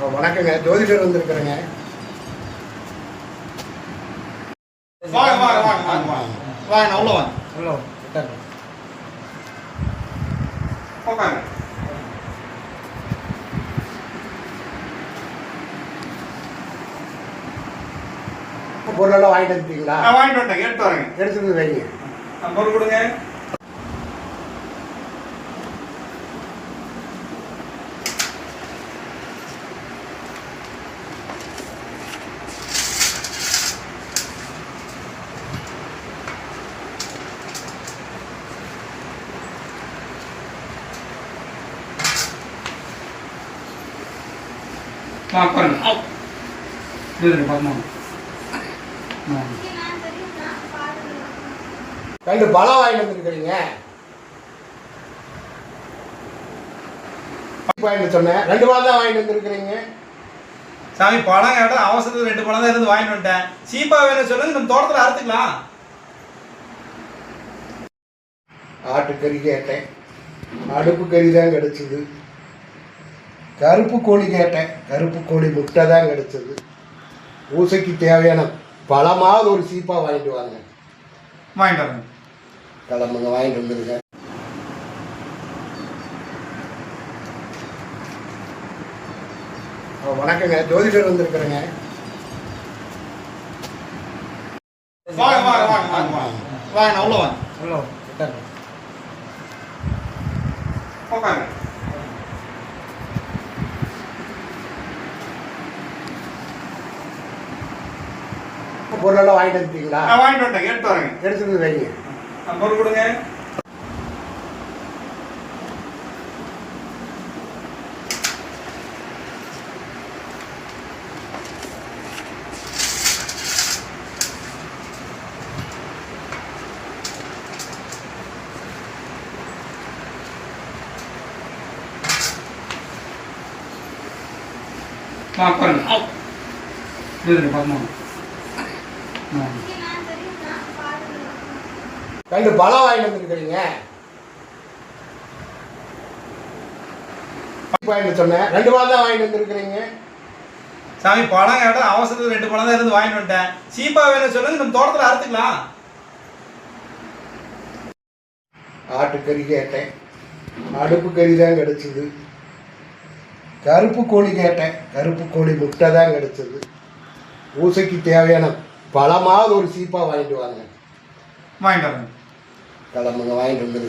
வணக்கங்க. ஜோதிடர் வந்திருக்கிறேங்க. வாங்க வாங்க வாங்க வாங்க வாங்க. வாங்க உள்ள வாங்க. ஹலோ உட்காருங்க. உட்காங்க பொருளெல்லாம் வாங்கிட்டு வந்துட்டீங்களா? வாங்கிட்டு வந்துட்டேன். எடுத்து வரேங்க. எடுத்துட்டு வைங்க. பொருள் கொடுங்க. பார்க்கணும் ரெண்டு பழம் வாங்கிட்டு வந்துருக்கிறீங்க. வாங்கிட்டு சொன்னேன். ரெண்டு பழம் தான் வாங்கிட்டு வந்துருக்கிறீங்க. சாமி பழம் கேட்டால் அவசரத்துக்கு ரெண்டு பழம் தான் இருந்து வாங்கிட்டு வந்துட்டேன். சீப்பா வேணும் சொல்லுங்க நம்ம தோட்டத்தில் அறுத்துக்கலாம். ஆட்டுக்கறி கேட்டேன். அடுப்பு கறி தான் கிடைச்சது. கருப்பு கோழி கேட்டேன். கருப்பு கோழி முட்டை தான் கிடைச்சது. பூசைக்கு தேவையான பழமாவது ஒரு சீப்பா வாங்கிட்டு வாங்க. வாங்கிட்டு வரேங்க கிளம்புங்க வாங்கிட்டு வந்துருங்க. வணக்கங்க. ஜோதிடர் வந்திருக்கிறேங்க. வாங்க வாங்க வாங்க வாங்க வாங்க. வாங்க உள்ள வாங்க ஹலோ உட்காருங்க. பொருளெல்லாம் வாங்கிட்டு வந்துட்டீங்களா? நான் வாங்கிட்டு வந்துட்டேன். எடுத்து வரேங்க. எடுத்துட்டு வந்து வைங்க. நான் பொருள் கொடுங்க. இது பார்க்கணும் ரெண்டு பழம் வாங்கிட்டு வந்துருக்கிறீங்க. வாங்கிட்டு சொன்னேன். ரெண்டு பழம் தான் வாங்கிட்டு வந்துருக்கிறீங்க. சாமி பழம் கேட்டால் அவசரத்துக்கு ரெண்டு பழம் தான் இருந்து வாங்கிட்டு வந்துட்டேன். சீப்பா வேணும் சொல்லுங்க நம்ம தோட்டத்தில் அறுத்துக்கலாம். ஆட்டுக்கறி கேட்டேன். அடுப்பு கறி தான் கிடைச்சது. கருப்பு கோழி கேட்டேன். கருப்பு கோழி முட்டை தான் கிடைச்சது. பூசைக்கு தேவையான பழமாவது ஒரு சீப்பா வாங்கிட்டு வாங்க. வாங்கிட்டு வரேங்க கிளம்புங்க வாங்கிட்டு வந்துருங்க.